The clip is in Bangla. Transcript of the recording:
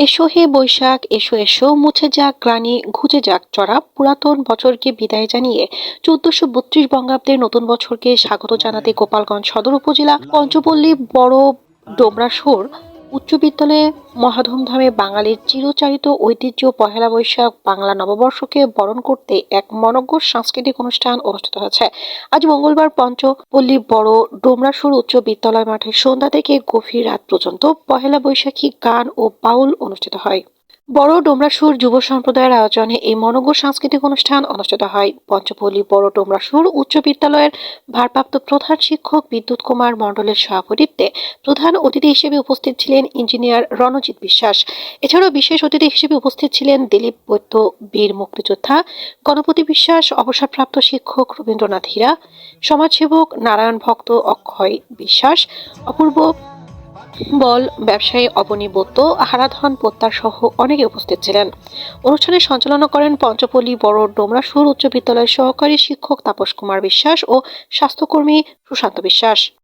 এসো হে বৈশাখ, এসো এসো, মুছে যাক গ্লানি, ঘুচে যাক চড়া। পুরাতন বছরকে বিদায় জানিয়ে চোদ্দশো বত্রিশ বঙ্গাব্দের নতুন বছরকে স্বাগত জানাতে গোপালগঞ্জ সদর উপজেলা পঞ্চপল্লী বড় ডোমরাসোর উচ্চ বিদ্যালয়ে মহাধুমধামে বাঙালির চিরচারিত ঐতিহ্য পহেলা বৈশাখ বাংলা নববর্ষকে বরণ করতে এক মনজ্ঞ সাংস্কৃতিক অনুষ্ঠান অনুষ্ঠিত হয়েছে। আজ মঙ্গলবার পঞ্চপল্লী বড় ডোমরাসুর উচ্চ বিদ্যালয় মাঠে সন্ধ্যা থেকে গভীর রাত পর্যন্ত পহেলা বৈশাখী গান ও বাউল অনুষ্ঠিত হয়। বড় ডোমরাসুর যুব সম্প্রদায়ের আয়োজনে এই মনজ্ঞ সাংস্কৃতিক অনুষ্ঠান অনুষ্ঠিত হয়। পঞ্চপল্লী বড় ডোমরাসুর উচ্চ বিদ্যালয়ের ভারপ্রাপ্ত প্রধান শিক্ষক বিদ্যুৎ কুমার মণ্ডলের সভাপতিত্বে প্রধান অতিথি হিসেবে উপস্থিত ছিলেন ইঞ্জিনিয়ার রণজিৎ বিশ্বাস। এছাড়াও বিশেষ অতিথি হিসেবে উপস্থিত ছিলেন দিলীপ বৈদ্য, বীর মুক্তিযোদ্ধা, গণপতি বিশ্বাস, অবসরপ্রাপ্ত শিক্ষক রবীন্দ্রনাথ হীরা, সমাজসেবক নারায়ণ ভক্ত অক্ষয় বিশ্বাস, অপূর্ব বল, ব্যবসায়ী অবনী বৈদ্য হারাধন পোত্তার সহ অনেকে উপস্থিত ছিলেন। অনুষ্ঠানে সঞ্চালনা করেন পঞ্চপল্লী বড় ডোমরা সুর উচ্চ বিদ্যালয়ের সহকারী শিক্ষক তাপস কুমার বিশ্বাস ও স্বাস্থ্যকর্মী সুশান্ত বিশ্বাস।